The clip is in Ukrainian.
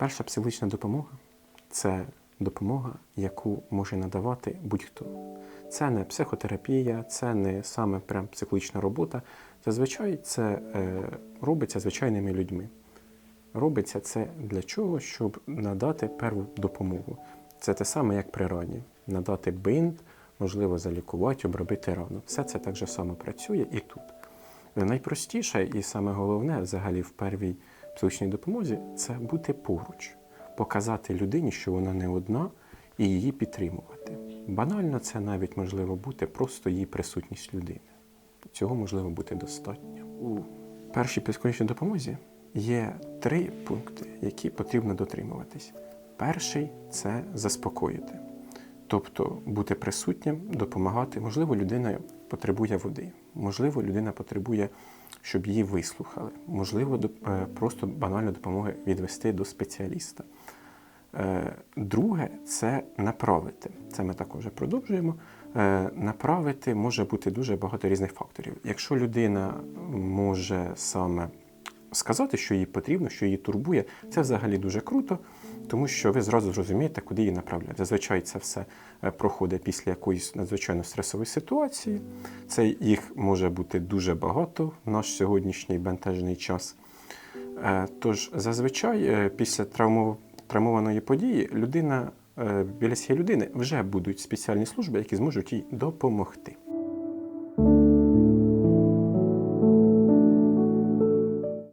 Перша психологічна допомога це допомога, яку може надавати будь-хто. Це не психотерапія, це не саме прям психологічна робота. Зазвичай це е, робиться звичайними людьми. Робиться це для чого? Щоб надати перву допомогу. Це те саме, як при рані. Надати бинт, можливо, залікувати, обробити рану. Все це так же само працює і тут. Найпростіше і саме головне взагалі в первій психологічній допомозі це бути поруч, показати людині, що вона не одна, і її підтримувати. Банально це навіть можливо бути просто її присутність людини. Цього можливо бути достатньо. У першій психологічній допомозі є три пункти, які потрібно дотримуватись. Перший це заспокоїти, тобто бути присутнім, допомагати. Можливо, людина потребує води, можливо, людина потребує, щоб її вислухали, можливо, е, просто банально допомоги відвести до спеціаліста. Е, Друге це направити. Це ми також продовжуємо. Е, Направити може бути дуже багато різних факторів. Якщо людина може саме сказати, що їй потрібно, що її турбує, це взагалі дуже круто, тому що ви зразу зрозумієте, куди її направляти. Зазвичай це все е, проходить після якоїсь надзвичайно стресової ситуації. Це їх може бути дуже багато в наш сьогоднішній бентежний час. Е, Тож зазвичай е, після травмо- травмованої події людина біля цієї людини вже будуть спеціальні служби, які зможуть їй допомогти.